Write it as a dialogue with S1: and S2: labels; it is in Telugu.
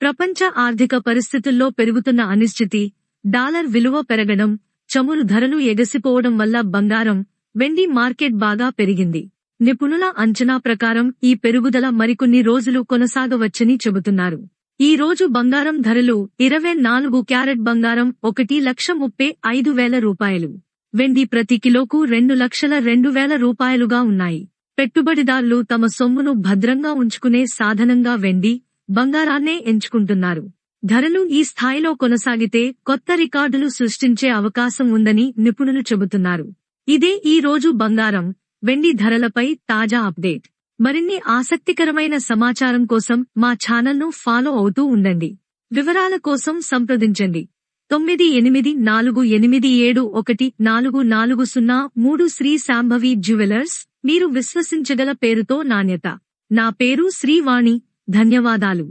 S1: ప్రపంచ ఆర్థిక పరిస్థితుల్లో పెరుగుతున్న అనిశ్చితి డాలర్ విలువ పెరగడం చమురు ధరలు ఎగసిపోవడం వల్ల బంగారం వెండి మార్కెట్ బాగా పెరిగింది. నిపుణుల అంచనా ప్రకారం ఈ పెరుగుదల మరికొన్ని రోజులు కొనసాగవచ్చని చెబుతున్నారు. ఈ రోజు బంగారం ధరలు ఇరవై నాలుగు క్యారెట్ బంగారం ఒకటి లక్ష ముప్పై ఐదు వేల రూపాయలు. వెండి ప్రతి కిలోకు రెండు లక్షల రెండు వేల రూపాయలుగా ఉన్నాయి. పెట్టుబడిదారులు తమ సొమ్మును భద్రంగా ఉంచుకునే సాధనంగా వెండి బంగారాన్నే ఎంచుకుంటున్నారు. ధరలు ఈ స్థాయిలో కొనసాగితే కొత్త రికార్డులు సృష్టించే అవకాశం ఉందని నిపుణులు చెబుతున్నారు. ఇదే ఈ రోజు బంగారం వెండి ధరలపై తాజా అప్డేట్. మరిన్ని ఆసక్తికరమైన సమాచారం కోసం మా ఛానల్ను ఫాలో అవుతూ ఉండండి. వివరాల కోసం సంప్రదించండి. తొమ్మిది ఎనిమిది నాలుగు ఎనిమిది ఏడు ఒకటి నాలుగు నాలుగు సున్నా మూడు శ్రీ శాంభవి జ్యువెలర్స్ మీరు విశ్వసించగల పేరుతో నాణ్యత. నా పేరు శ్రీవాణి. ధన్యవాదాలు.